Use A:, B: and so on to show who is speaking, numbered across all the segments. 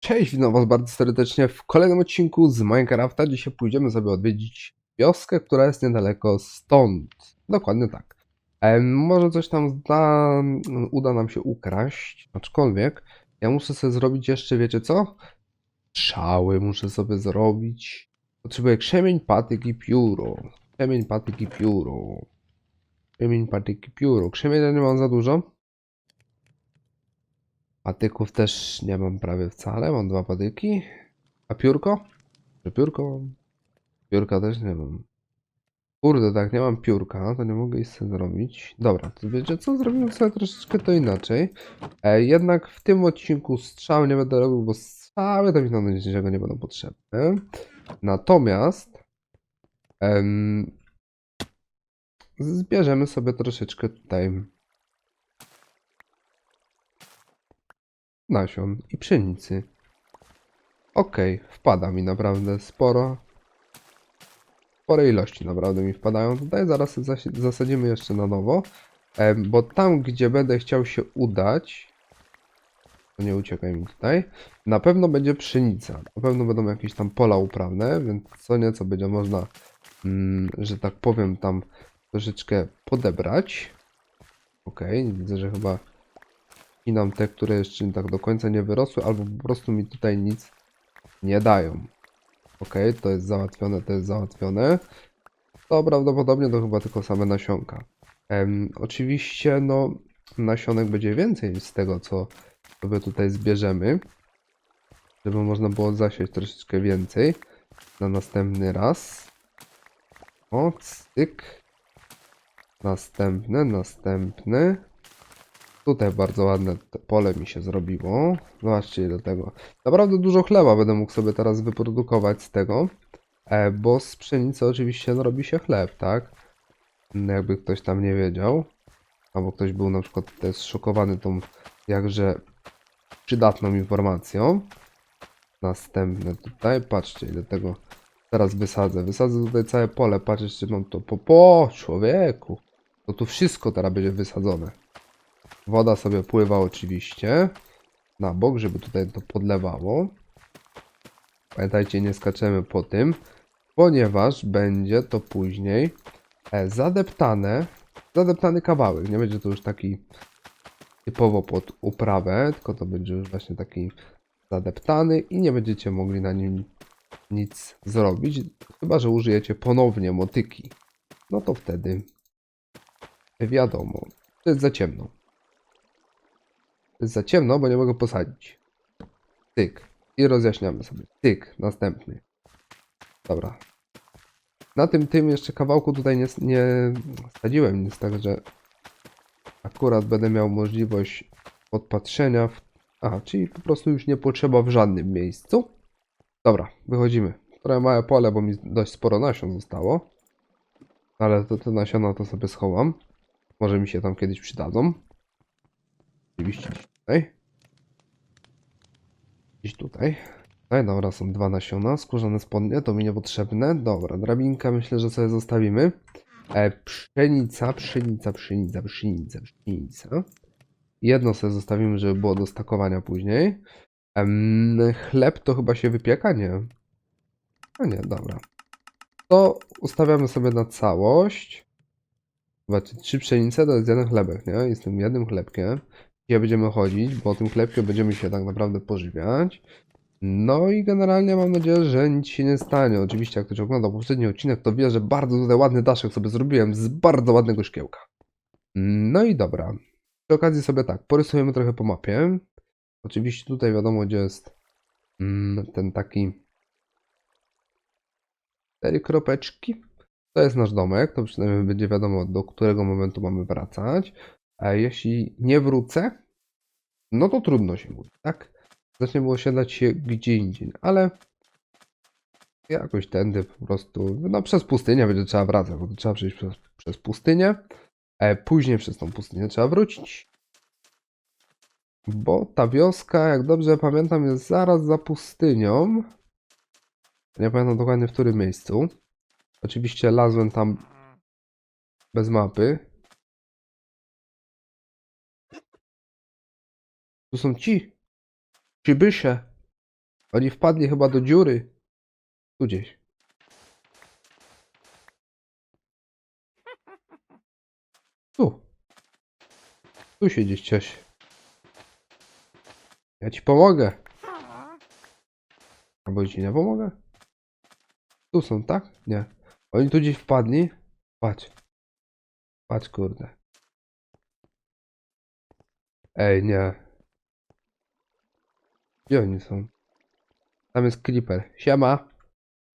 A: Cześć, witam was bardzo serdecznie w kolejnym odcinku z Minecrafta. Dzisiaj pójdziemy sobie odwiedzić wioskę, która jest niedaleko stąd. Dokładnie tak. Może coś tam zda, uda nam się ukraść, aczkolwiek ja muszę sobie zrobić jeszcze, wiecie co? Strzały muszę sobie zrobić. Potrzebuję krzemień, patyk i pióro. Krzemień, patyk i pióro. Krzemień, patyk i pióro. Krzemienia nie mam za dużo. Patyków też nie mam prawie wcale, mam dwa patyki. A piórko? Czy piórko mam? Piórka też nie mam. Kurde, tak, nie mam piórka, to nie mogę sobie zrobić. Dobra, to wiecie co? Zrobimy sobie troszeczkę to inaczej. E, jednak w tym odcinku strzał nie będę robił, bo strzały to mi na niczego nie będą potrzebne. Natomiast em, zbierzemy sobie troszeczkę tutaj nasion i pszenicy. Okej, wpada mi naprawdę sporo. Spore ilości naprawdę mi wpadają tutaj. Zaraz zasadzimy jeszcze na nowo. Bo tam, gdzie będę chciał się udać, nie uciekaj mi tutaj, na pewno będzie pszenica. Na pewno będą jakieś tam pola uprawne, więc co nieco będzie można, mm, że tak powiem, tam troszeczkę podebrać. Okej, widzę, że chyba Ścinam te, które jeszcze tak do końca nie wyrosły, albo po prostu mi tutaj nic nie dają. Ok, to jest załatwione, to jest załatwione. To prawdopodobnie to chyba tylko same nasionka. Oczywiście, no, nasionek będzie więcej z tego, co sobie tutaj zbierzemy. Żeby można było zasiać troszeczkę więcej na następny raz. O, cyk. Następny, następny. Tutaj bardzo ładne pole mi się zrobiło. Zobaczcie do tego. Naprawdę dużo chleba będę mógł sobie teraz wyprodukować z tego. E, bo z pszenicy oczywiście no, robi się chleb, tak? No, Jakby ktoś tam nie wiedział. Albo ktoś był na przykład tutaj zszokowany tą jakże przydatną informacją. Następne tutaj. Patrzcie ile tego teraz wysadzę. Wysadzę tutaj całe pole. Patrzcie mam to po, po człowieku. To tu wszystko teraz będzie wysadzone. Woda sobie pływa oczywiście na bok, żeby tutaj to podlewało. Pamiętajcie, nie skaczemy po tym, ponieważ będzie to później e, zadeptane, zadeptany kawałek. Nie będzie to już taki typowo pod uprawę, tylko to będzie już właśnie taki zadeptany i nie będziecie mogli na nim nic zrobić, chyba że użyjecie ponownie motyki. No to wtedy wiadomo, to jest za ciemno. Jest za ciemno, bo nie mogę posadzić. Tyk. I rozjaśniamy sobie. Tyk. Następny. Dobra. Na tym tym jeszcze kawałku tutaj nie, nie sadziłem nic, także akurat będę miał możliwość podpatrzenia. W... Aha, czyli po prostu już nie potrzeba w żadnym miejscu. Dobra, wychodzimy. Trochę małe pole, bo mi dość sporo nasion zostało. Ale to te nasiona to sobie schowam. Może mi się tam kiedyś przydadzą. Oczywiście tutaj. Gdzieś tutaj. Tutaj, dobra, są dwa nasiona. Skórzane spodnie, to mi niepotrzebne. Dobra, drabinka myślę, że sobie zostawimy. E, pszenica, pszenica, pszenica, pszenica, pszenica. Jedno sobie zostawimy, żeby było do stakowania później. Em, chleb to chyba się wypieka? Nie. A nie, dobra. To ustawiamy sobie na całość. Zobaczcie, trzy pszenice to jest jeden chlebek, nie? Jest tym jednym chlebkiem. Dzisiaj będziemy chodzić, bo tym chlebkiem będziemy się tak naprawdę pożywiać. No i generalnie mam nadzieję, że nic się nie stanie. Oczywiście, jak ktoś oglądał poprzedni odcinek, to wie, że bardzo tutaj ładny daszek sobie zrobiłem z bardzo ładnego szkiełka. No i dobra. Przy okazji sobie tak, porysujemy trochę po mapie. Oczywiście tutaj wiadomo, gdzie jest mm, ten taki cztery kropeczki. To jest nasz domek, to przynajmniej będzie wiadomo, do którego momentu mamy wracać. A jeśli nie wrócę, no to trudno się mówi, tak? Zaczniemy osiadać się gdzie indziej, ale jakoś tędy po prostu, no przez pustynię będzie trzeba wracać, bo trzeba przejść przez, przez pustynię, e, później przez tą pustynię trzeba wrócić, bo ta wioska, jak dobrze pamiętam, jest zaraz za pustynią. Nie pamiętam dokładnie w którym miejscu. Oczywiście lazłem tam bez mapy. Tu są ci. Przybysze. Oni wpadli chyba do dziury. Tu gdzieś. Tu. Tu się gdzieś. Ja ci pomogę. Albo ci nie pomogę? Tu są, tak? Nie. Oni tu gdzieś wpadli. Patrz. Patrz, kurde. Ej, nie. Gdzie oni są? Tam jest Creeper. Siema.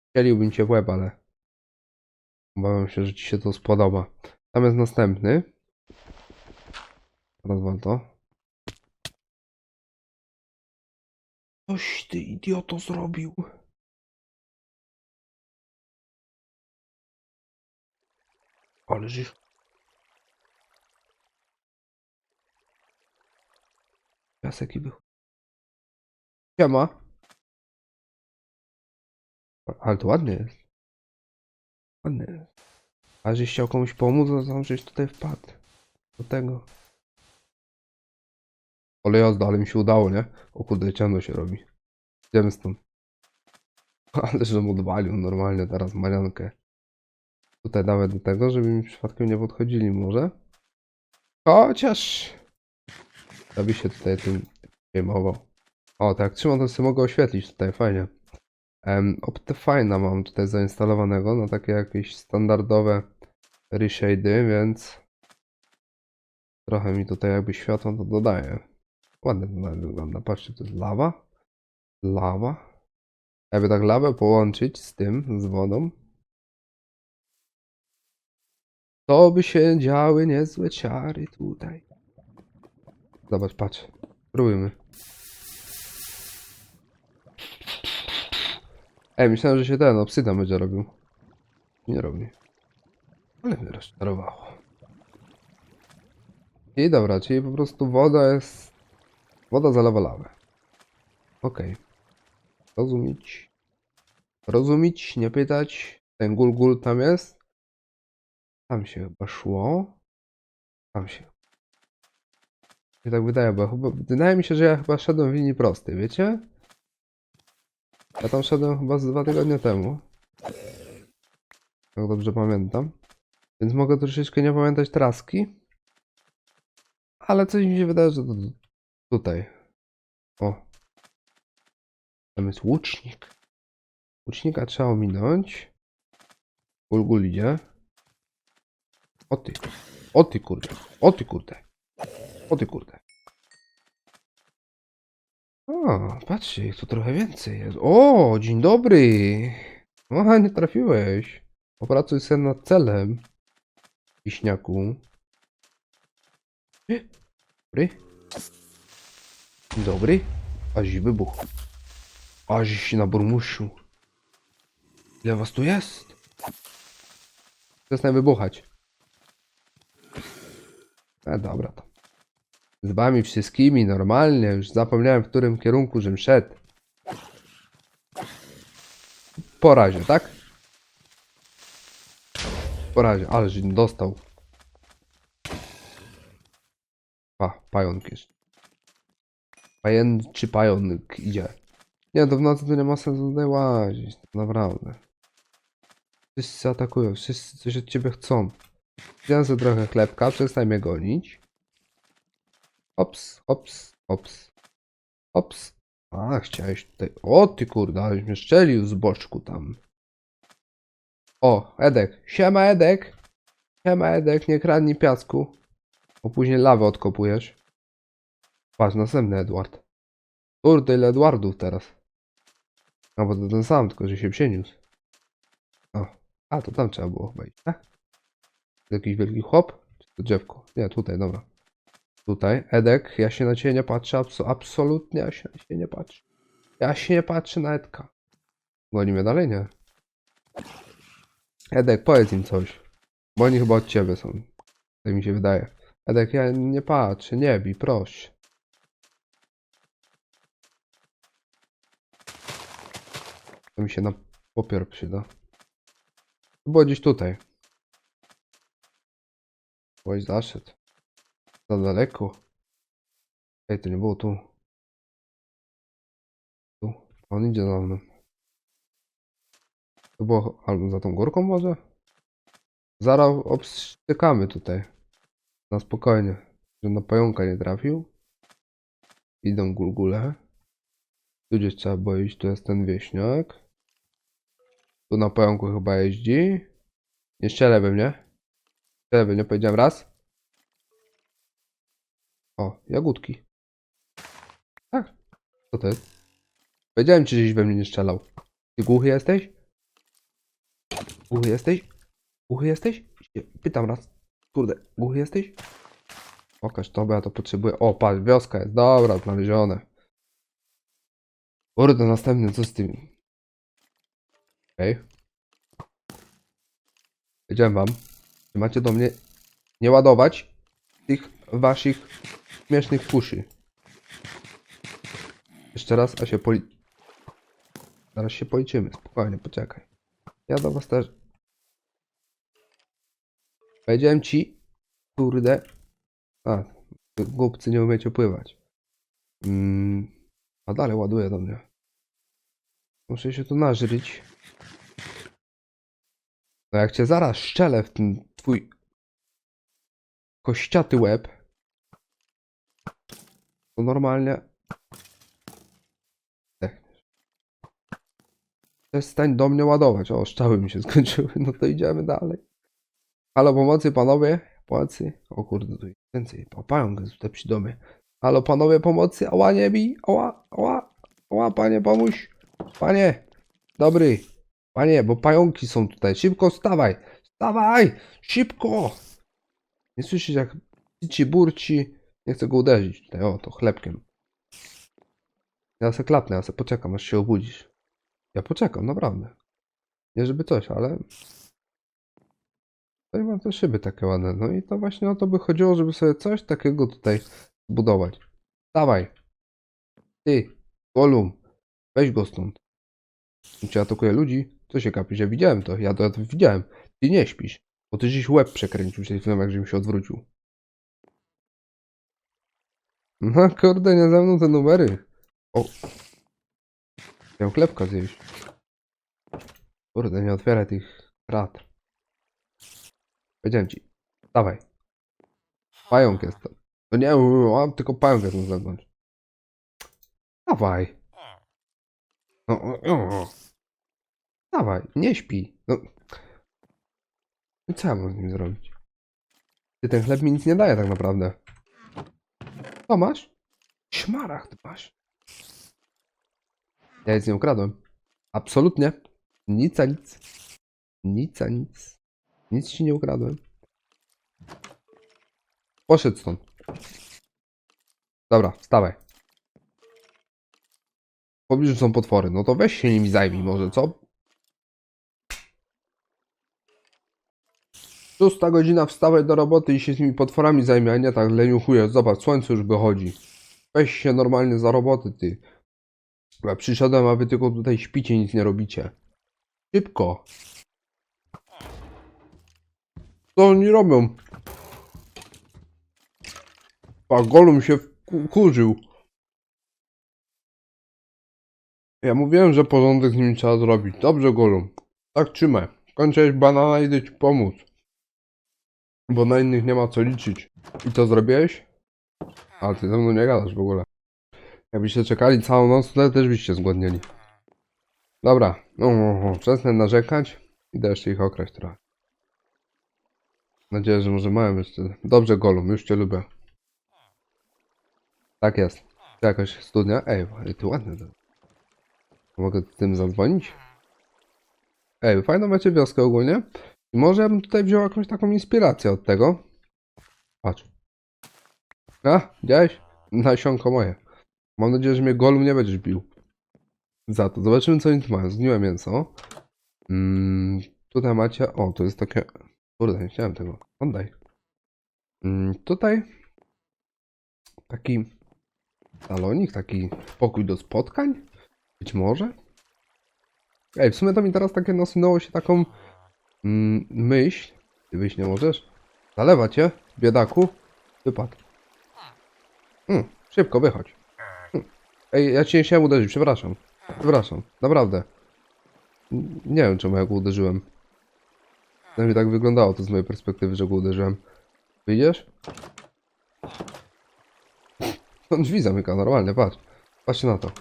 A: Chcieliłbym cię w łeb, ale... Obawiam się, że ci się to spodoba. Tam jest następny. Rozwal to. Coś ty idioto zrobił. Ale żeś... Piasek i był. Siema. Ale to ładnie jest. Ładnie jest. A żeś chciał komuś pomóc, to tam żeś tutaj wpadł. Do tego. Ale jazda, ale mi się udało, nie? O kurde, ciemno się robi. Idziemy stąd. Ale żebym odwalił normalnie teraz Mariankę. Tutaj nawet do tego, żeby mi przypadkiem nie podchodzili może. Chociaż... Ja by się tutaj tym przejmował. O, tak trzymam, to sobie mogę oświetlić tutaj, fajnie. Um, Optifine'a mam tutaj zainstalowanego na takie jakieś standardowe reshade'y, więc trochę mi tutaj jakby światło to dodaje. Ładnie to wygląda. Patrzcie, to jest lawa. Lawa. Jakby tak lawę połączyć z tym, z wodą, to by się działy niezłe ciary tutaj. Zobacz, patrz. Spróbujmy. Ej, myślałem, że się ten obsydian będzie robił. Nie robi. Ale mnie rozczarowało. I dobra, czyli po prostu woda jest... Woda zalewa lawę. Okej. Rozumieć. Rozumieć, nie pytać. Ten gul gul tam jest. Tam się chyba szło. Tam się. Mi tak wydaje, bo chyba, wydaje mi się, że ja chyba szedłem w linii prostej, wiecie? Ja tam szedłem chyba z dwa tygodnie temu. Jak dobrze pamiętam. Więc mogę troszeczkę nie pamiętać traski. Ale coś mi się wydaje, że to tutaj. O. Tam jest łucznik. Łucznika trzeba ominąć. Gulgul idzie. O ty. O ty kurde. O ty kurde. O ty kurde. O, patrzcie, tu trochę więcej jest. O, dzień dobry. O, nie trafiłeś. Opracuj się nad celem. Wiśniaku. Dobry. Dobry. Aż wybuch. Aż na burmusiu. Ile was tu jest? Przestań wybuchać. E, dobra to. Z wami wszystkimi normalnie, już zapomniałem w którym kierunku żem szedł. Po razie, tak? Po razie, ale żebym dostał. A, pająk jest. Pajęczy pająk idzie. Nie, to w nocy to nie ma sensu tutaj łazić, naprawdę. Wszyscy atakują, wszyscy coś od ciebie chcą. Wziąłem sobie trochę chlebka, przestań mnie gonić. Ops, ops, ops. Ops. A, chciałeś tutaj... O ty kurde, aleś mnie szczelił z boczku tam. O, Edek. Siema Edek. Siema Edek, nie kradnij piasku. Bo później lawę odkopujesz. Patrz, następny Edward. Kurde, ile Edwardów teraz. No bo to ten sam, tylko że się przeniósł. O, a to tam trzeba było iść, tak? Jakiś wielki chłop? Czy to drzewko? Nie, tutaj, dobra. Tutaj, Edek, ja się na ciebie nie patrzę, abso absolutnie ja się na ciebie nie patrzę. Ja się nie patrzę na Edka. Goni mnie dalej, nie? Edek, powiedz im coś. Bo oni chyba od ciebie są. Tak mi się wydaje. Edek, ja nie patrzę, nie bij, proszę. To mi się na popiór przyda. To było gdzieś tutaj. Byłeś zaszedł. Za daleko. Ej, to nie było tu. Tu. On idzie za mną. To było albo za tą górką może? Zaraz obstykamy tutaj. Na spokojnie. Że na pająka nie trafił. Idą gulgule. Tu gdzieś trzeba było iść, tu jest ten wieśniak. Tu na pająku chyba jeździ. Nie strzelę we mnie. Strzelę we mnie, powiedziałem raz. O, jagódki. Tak. Co to jest? Powiedziałem ci, żeś we mnie nie strzelał. Ty głuchy jesteś? Głuchy jesteś? Głuchy jesteś? Pytam raz. Kurde, głuchy jesteś? Pokaż to, bo ja to potrzebuję. O, patrz, wioska jest. Dobra, znalezione. Kurde, następny, co z tym? Okej. Powiedziałem wam, że macie do mnie nie ładować tych waszych śmiesznych kuszy. Jeszcze raz, a się poli... Zaraz się policzymy, spokojnie, poczekaj. Ja do was też... Powiedziałem ci, kurde... A, głupcy nie umiecie pływać. Mm, a dalej ładuje do mnie. Muszę się tu nażyć. No jak cię zaraz szczelę w ten twój kościaty łeb, to normalnie zdechniesz. Przestań do mnie ładować. O, szczały mi się skończyły. No to idziemy dalej. Halo, pomocy panowie? Pomocy? O kurde, tu jest więcej. O, pająk jest tutaj przy domie. Halo, panowie pomocy? Ała, nie bij! Ała, ała, ała, panie, pomóż! Panie! Dobry! Panie, bo pająki są tutaj. Szybko wstawaj! Wstawaj! Szybko! Nie słyszysz jak ci burci. Nie chcę go uderzyć tutaj. O, to chlebkiem. Ja se klapnę, ja se poczekam, aż się obudzisz. Ja poczekam, naprawdę. Nie żeby coś, ale... Tutaj mam te szyby takie ładne. No i to właśnie o to by chodziło, żeby sobie coś takiego tutaj zbudować. Dawaj. Ty, Golum, weź go stąd. Czy atakuje ludzi? Co się kapi, że widziałem to. Ja to, ja widziałem. Ty nie śpisz. Bo ty żeś łeb przekręcił przed chwilą, jak żebym się odwrócił. No kurde, nie ze mną te numery. O. Miał chlebka zjeść. Kurde, nie otwieraj tych krat. Powiedziałem ci. Dawaj. Pająk jest to. No nie, mam tylko pająk jest na zewnątrz. Dawaj. No, o, o. Dawaj, nie śpi. No. I co ja mam z nim zrobić? Ty ten chleb mi nic nie daje tak naprawdę. Co masz? Szmaragd masz. Ja nic nie ukradłem. Absolutnie. Nic a nic. Nic a nic. Nic ci nie ukradłem. Poszedł stąd. Dobra, wstawaj. W pobliżu są potwory. No to weź się nimi zajmij może, co? Szósta godzina wstawaj do roboty i się z tymi potworami zajmie, nie tak leniuchuje. Zobacz, słońce już wychodzi. Weź się normalnie za roboty, ty. Ja przyszedłem, a wy tylko tutaj śpicie, nic nie robicie. Szybko. Co oni robią? A Golum się wkurzył. Ja mówiłem, że porządek z nimi trzeba zrobić. Dobrze, Golum. Tak trzymaj. Kończyłeś banana, idę ci pomóc. Bo na innych nie ma co liczyć. I co zrobiłeś? A ty ze mną nie gadasz w ogóle. Jakbyście czekali całą noc, to też byście zgłodnieli. Dobra, no, no, no przestań narzekać. Idę jeszcze ich okraść trochę. Nadzieję, że może mają jeszcze... Dobrze, Golum, już cię lubię. Tak jest. To jakaś studnia? Ej, ty ładny to. Mogę tym zadzwonić? Ej, fajną macie wioskę ogólnie. I może ja bym tutaj wziął jakąś taką inspirację od tego. Patrz. A, widziałeś? Nasionko moje. Mam nadzieję, że mnie golum nie będziesz bił. Za to. Zobaczymy, co oni tu mają. Zgniłe mięso. Mm, tutaj macie... O, to jest takie... Kurde, nie chciałem tego. Oddaj. Mm, tutaj... Taki... Salonik, taki pokój do spotkań? Być może? Ej, w sumie to mi teraz takie nasunęło się taką mm, myśl. Ty wyjść nie możesz? Zalewa cię, biedaku. Wypadł. Mm, szybko, wychodź. Mm. Ej, ja cię nie chciałem uderzyć, przepraszam. Przepraszam, naprawdę. Nie wiem, czemu ja go uderzyłem. Przynajmniej tak wyglądało to z mojej perspektywy, że go uderzyłem. Wyjdziesz? On drzwi zamyka, normalnie, patrz. Patrzcie na to.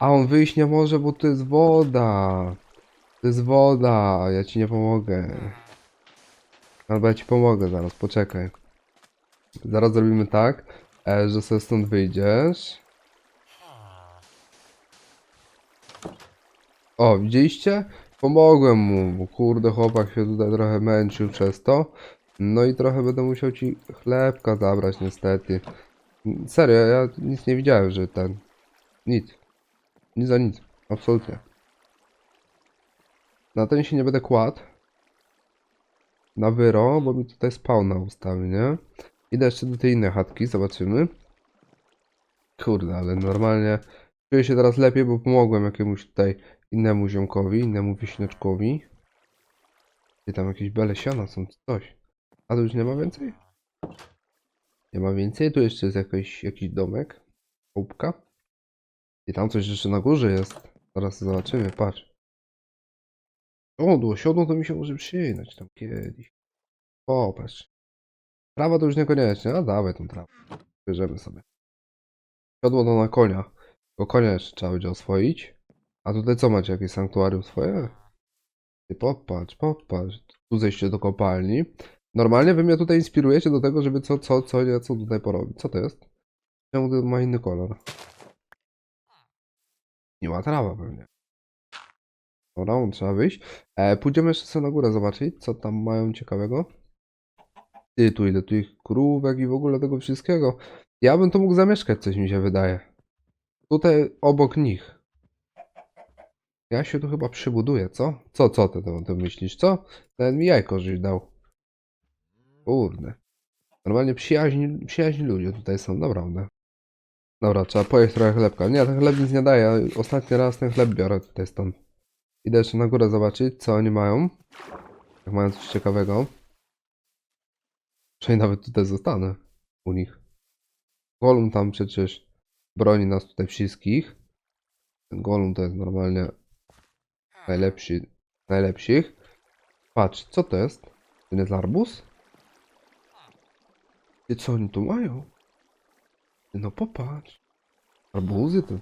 A: A on wyjść nie może, bo to jest woda. To jest woda, ja ci nie pomogę. Albo ja ci pomogę zaraz, poczekaj. Zaraz zrobimy tak, e, że sobie stąd wyjdziesz. O, widzieliście? Pomogłem mu, kurde chłopak się tutaj trochę męczył przez to. No i trochę będę musiał ci chlebka zabrać niestety. Serio, ja nic nie widziałem, że ten... Nic. Nic za nic. Absolutnie. Na ten się nie będę kładł. Na wyro, bo mi tutaj spawna ustawi, nie? Idę jeszcze do tej innej chatki, zobaczymy. Kurde, ale normalnie czuję się teraz lepiej, bo pomogłem jakiemuś tutaj innemu ziomkowi, innemu wieśniaczkowi. I tam jakieś bele siana są, coś. A tu już nie ma więcej? Nie ma więcej, tu jeszcze jest jakiś, jakiś domek. Chałupka. I tam coś jeszcze na górze jest. Zaraz zobaczymy, patrz. Siodło, siodło to mi się może przydać tam kiedyś. Popatrz. Trawa to już niekoniecznie, a dawaj tą trawę. Bierzemy sobie. Siodło to na konia. Bo konia jeszcze trzeba będzie oswoić. A tutaj co macie, jakieś sanktuarium swoje? Ty popatrz, popatrz. Tu zejście do kopalni. Normalnie wy mnie tutaj inspirujecie do tego, żeby co, co, co, nie, co tutaj porobić. Co to jest? Czemu to ma inny kolor? Ma trawa pewnie. Dobra, on trzeba wyjść. E, pójdziemy jeszcze na górę zobaczyć, co tam mają ciekawego. Ty, tu idę, tu ich krówek i w ogóle tego wszystkiego. Ja bym to mógł zamieszkać, coś mi się wydaje. Tutaj obok nich. Ja się tu chyba przybuduję, co? Co, co ty to myślisz, co? Ten mi jajko żeś dał. Kurde. Normalnie przyjaźni, przyjaźni ludzie tutaj są, naprawdę. Dobra, trzeba pojeść trochę chlebka. Nie, ten chleb nic nie daje. Ostatni raz ten chleb biorę tutaj stąd. Idę jeszcze na górę zobaczyć, co oni mają. Jak mają coś ciekawego. Przynajmniej nawet tutaj zostanę. U nich. Golum tam przecież broni nas tutaj wszystkich. Ten Golum to jest normalnie najlepszy, najlepszych. Patrz, co to jest? To jest arbuz? Ty co oni tu mają? No popatrz. Arbuzy to...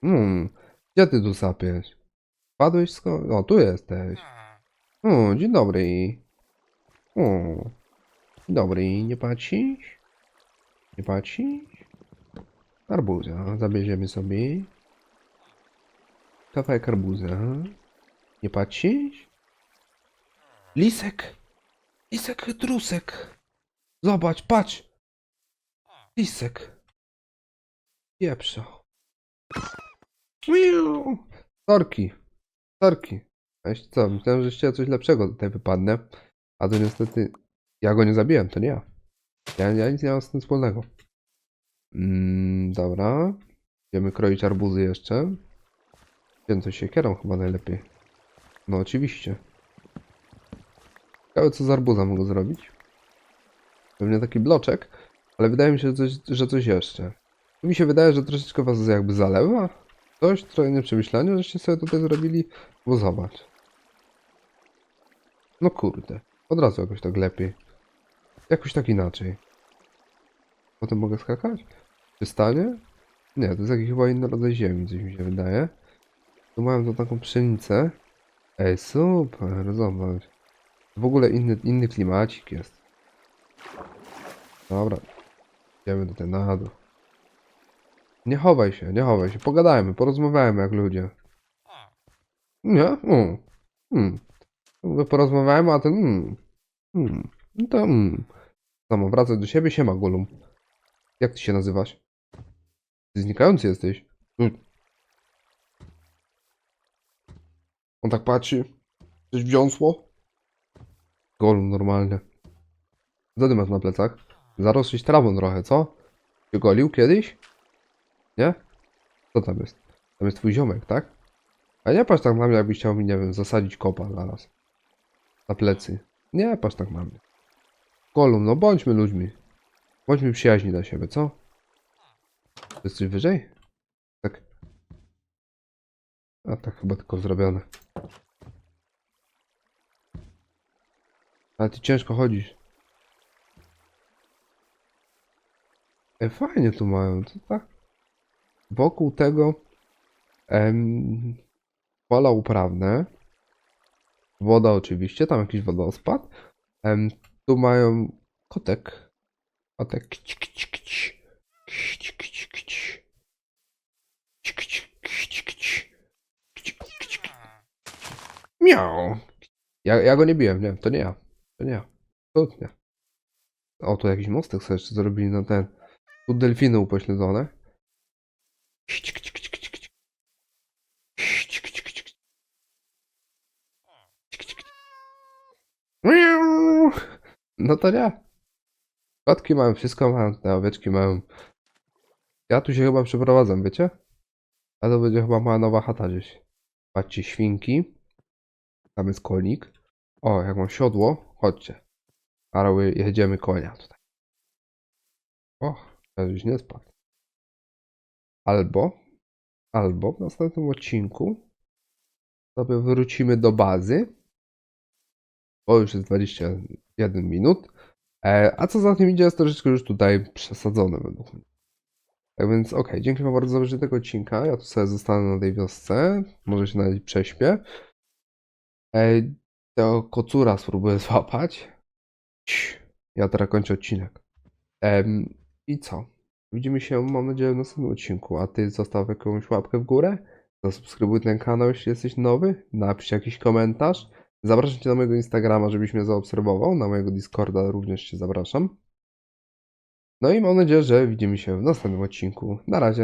A: Hmm, gdzie ty tu sapiesz? Padłeś skąd? O, tu jesteś. O, dzień dobry. O, dzień dobry, nie patrzysz? Nie patrzysz? Arbuza, zabierzemy sobie. Kawałek arbuza. Nie patrzysz? Lisek! Lisek chytrusek! Zobacz, patrz! Lisek! Pieprzo. Miu! Sorki. Jeszcze co? Myślałem, że jeszcze coś lepszego tutaj wypadnę. A to niestety... Ja go nie zabiłem, to nie ja. Ja, ja nic nie mam z tym wspólnego. Mm, dobra. Będziemy kroić arbuzy jeszcze. Coś siekierą chyba najlepiej. No oczywiście. Ciekawe co z arbuza mogę zrobić. Pewnie taki bloczek, ale wydaje mi się, że coś, że coś jeszcze. Mi się wydaje, że troszeczkę was jakby zalewa. Coś trochę nieprzemyślanie, żeście sobie tutaj zrobili, bo zobacz. No kurde, od razu jakoś tak lepiej. Jakoś tak inaczej. Potem mogę skakać? Przystanie? Nie, to jest jakiś chyba inny rodzaj ziemi, coś mi się wydaje. Tu mają to taką pszenicę. Ej, super, zobacz. W ogóle inny, inny klimacik jest. Dobra. Idziemy tutaj na dół. Nie chowaj się, nie chowaj się. Pogadajmy, porozmawiajmy jak ludzie. Nie? Mm. Mm. Mówię, Porozmawiajmy, a ten mm. Mm. No to mm. Samo, wracaj do siebie, siema Golum. Jak ty się nazywasz? Ty znikający jesteś. Mm. On tak patrzy. Coś wziąsło? Golum normalnie. Co ty masz na plecach? Zarosłeś trawą trochę, co? Się golił kiedyś? Nie? Co tam jest? Tam jest twój ziomek, tak? A nie patrz tak na mnie, jakbyś chciał mi, nie wiem, zasadzić kopa zaraz. Na plecy. Nie patrz tak na mnie. Golum, no bądźmy ludźmi. Bądźmy przyjaźni dla siebie, co? Jesteś wyżej? A tak chyba tylko zrobione. Ale ty ciężko chodzisz. E, fajnie tu mają, to tak. Wokół tego em, pola uprawne. Woda oczywiście, tam jakiś wodospad. Em, tu mają kotek. Kotek. Kć, kć, kć. Kć, kć, kć. Miau. Ja, ja go nie biłem, nie, to nie ja. To nie ja. O, tu jakiś mostek sobie jeszcze zrobili na ten. Tu delfiny upośledzone. No to nie. Kotki mają wszystko, mają te owieczki mają. Ja tu się chyba przeprowadzam, wiecie? A to będzie chyba moja nowa chata gdzieś. Patrzcie, świnki. Tam jest konik. O, jak mam siodło, chodźcie. Arły, jedziemy konia tutaj. O, teraz już nie spadł. Albo, albo w następnym odcinku sobie wrócimy do bazy. Bo już jest 21 minut. E, a co za tym idzie, jest troszeczkę już tutaj przesadzone według mnie. Tak więc, okej, dzięki wam bardzo za tego odcinka. Ja tu sobie zostanę na tej wiosce. Może się nawet prześpię. E, tego kocura spróbuję złapać. Ja teraz kończę odcinek. Em, I co? Widzimy się, mam nadzieję, w następnym odcinku. A ty zostaw jakąś łapkę w górę. Zasubskrybuj ten kanał, jeśli jesteś nowy. Napisz jakiś komentarz. Zapraszam cię na mojego Instagrama, żebyś mnie zaobserwował. Na mojego Discorda również cię zapraszam. No i mam nadzieję, że widzimy się w następnym odcinku. Na razie.